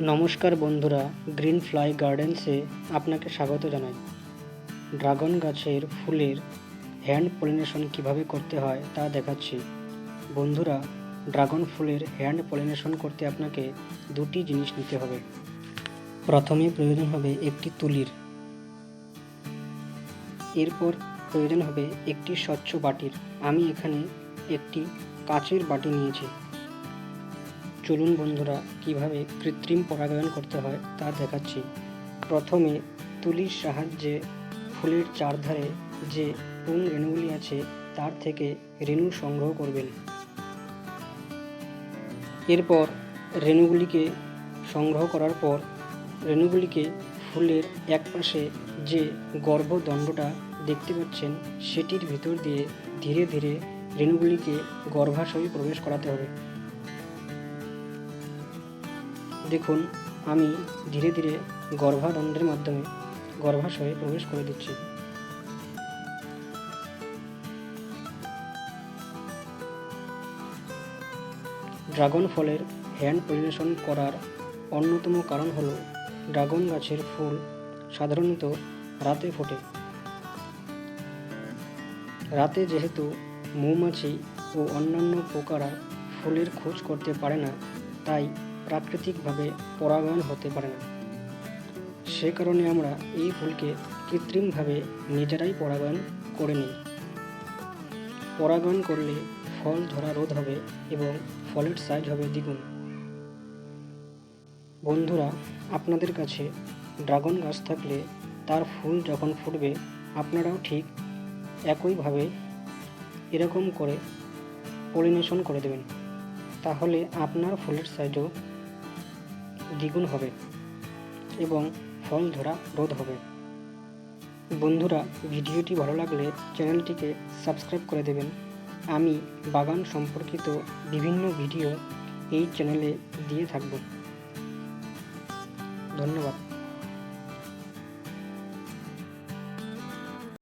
নমস্কার বন্ধুরা, green fly গার্ডেন্সে আপনাকে স্বাগত জানাই। ড্রাগন গাছের ফুলের হ্যান্ড পলিনেশন কীভাবে করতে হয় তা দেখাচ্ছি। বন্ধুরা, ড্রাগন ফুলের হ্যান্ড পলিনেশন করতে আপনাকে দুটি জিনিস নিতে হবে। প্রথমে প্রয়োজন হবে একটি তুলির। এরপর প্রয়োজন হবে একটি স্বচ্ছ বাটির। আমি এখানে একটি কাচের বাটি নিয়েছি। চলুন বন্ধুরা, কীভাবে কৃত্রিম পরাগায়ন করতে হয় তা দেখাচ্ছি। প্রথমে তুলির সাহায্যে ফুলের চারধারে যে পুং রেণুগুলি আছে, তার থেকে রেণু সংগ্রহ করবেন। এরপর রেণুগুলিকে সংগ্রহ করার পর রেণুগুলিকে ফুলের একপাশে যে গর্ভদণ্ডটা দেখতে পাচ্ছেন, সেটির ভিতর দিয়ে ধীরে ধীরে রেণুগুলিকে গর্ভাশয়ে প্রবেশ করাতে হবে। দেখুন, আমি ধীরে ধীরে গর্ভাদণ্ডের মাধ্যমে গর্ভাশয়ে প্রবেশ করে দিচ্ছি। ড্রাগন ফলের হ্যান্ড পলিনেশন করার অন্যতম কারণ হল, ড্রাগন গাছের ফুল সাধারণত রাতে ফোটে। রাতে যেহেতু মৌমাছি ও অন্যান্য পোকারা ফুলের খোঁজ করতে পারে না, তাই প্রাকৃতিকভাবে পরাগায়ন হতে পারে না। সে কারণে আমরা এই ফুলকে কৃত্রিমভাবে নিজেরাই পরাগায়ন করে নিই। পরাগায়ন করলে ফল ধরা রোধ হবে এবং ফলের সাইজ হবে দ্বিগুণ। বন্ধুরা, আপনাদের কাছে ড্রাগন গাছ থাকলে তার ফুল যখন ফুটবে, আপনারাও ঠিক একইভাবে এরকম করে পলিনেশন করে দেবেন। তাহলে আপনার ফুলের সাইজও দ্বিগুণ হবে এবং ফল ধরা রোধ হবে। বন্ধুরা, ভিডিওটি ভালো লাগলে চ্যানেলটিকে সাবস্ক্রাইব করে দেবেন। আমি বাগান সম্পর্কিত বিভিন্ন ভিডিও এই চ্যানেলে দিয়ে থাকব। ধন্যবাদ।